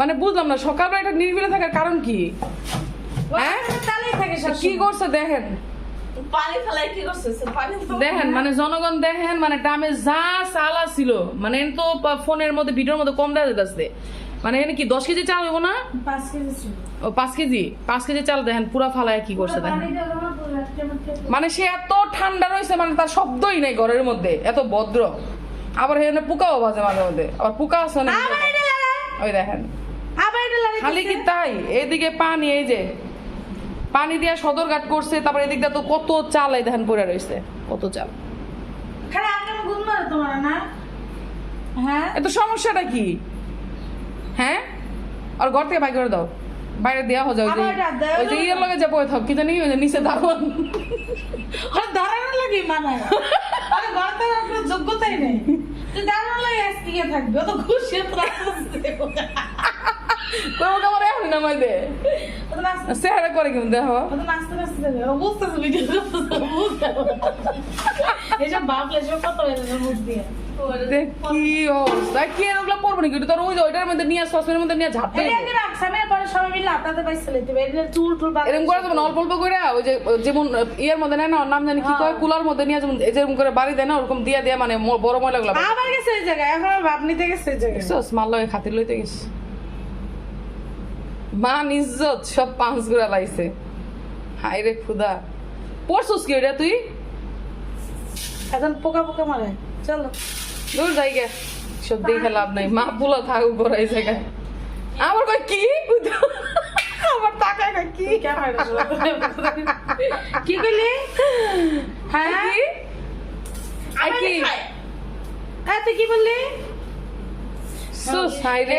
মানে বুঝলাম না সকালবেলা এটা নির্বিলে থাকার কারণ কি? হ্যাঁ? কি করছে দেখেন। দেখেন মানে জনগণ দেখেন মানে ড্রামে যা চালা ছিল মানে এন তো ফোনের মধ্যে ভিডিওর মধ্যে কম দেওয়া যেতেছে। মানে এখানে কি দশ কেজি চাল না? ও পাঁচ কেজি? পাঁচ কেজি চাল দেখেন পুরা ফালায় কি করছে দেখেন। মানে সে এত ঠান্ডা রয়েছে মানে তার শব্দই নেই ঘরের মধ্যে এত ভদ্র। আবার এখানে পোকাও বাজে মাঝে মধ্যে আবার পোকা আছে না ওই দেখেন। আবার এটা লাগায় খালি কি তাই? এইদিকে পানি এই যে পানি দিয়া সদরঘাট করছে তারপর এদিক দিয়ে তো কত চাল এই দেখেন পড়ে রয়েছে কত চাল। খালি আগে গুণ মারে তোমার না? হ্যাঁ? এত সমস্যাটা কি? হ্যাঁ? আর ঘর থেকে করে দাও। বাইরে দেওয়া হয়ে ওই যে ইয়ের থাক কি জানি ওই যে নিচে আরে দাঁড়ানো লাগে মানায় গড়তে আপনার যোগ্যতাই নেই। তুই দাঁড়ানো লাগে আজকে থাকবে তো খুশি তো এখন নামাই দে তো চেহারা করে দেখো? নাচতে নাচতে যাবে ও বুঝতেছে ভিডিও করতেছে এসব ভাবলে এসব কত যাবে মুখ দিয়ে। দেখ কি অবস্থা। কি এগুলো পড়ব নাকি? তোর ওই ওইটার মধ্যে নিয়ে সসপেনের মধ্যে নিয়ে ঝাপতে এটা আগে পরে সবাই মিলে আটাতে পাইছিল এটা চুল টুল এরকম করে যেমন অল্প অল্প করে ওই যে যেমন ইয়ের মধ্যে নেয় না ওর নাম জানি কি কয় কুলার মধ্যে নিয়ে যেমন যেরকম করে বাড়ি দেয় না ওরকম দিয়া দিয়া মানে বড় ময়লা গুলা আবার গেছে ওই জায়গায় এখন আমার নিতে গেছে ওই জায়গায়। মাল লগে খাতির লইতে গেছি মান ইজ্জত সব পাঁচ গুড়া লাইছে। হাই রে খুদা। পড়ছস কি রে তুই? এখন পোকা পোকা মারে চলো। দূর যাই গে সব দেখে লাভ নাই। মা পুলা থাক উপর এই জায়গায়। আমার কই কি? আমার টাকা না কি? কি কইলি হ্যাঁ? কি? আর কি? হ্যাঁ তুই কি বললি? সো সাইরে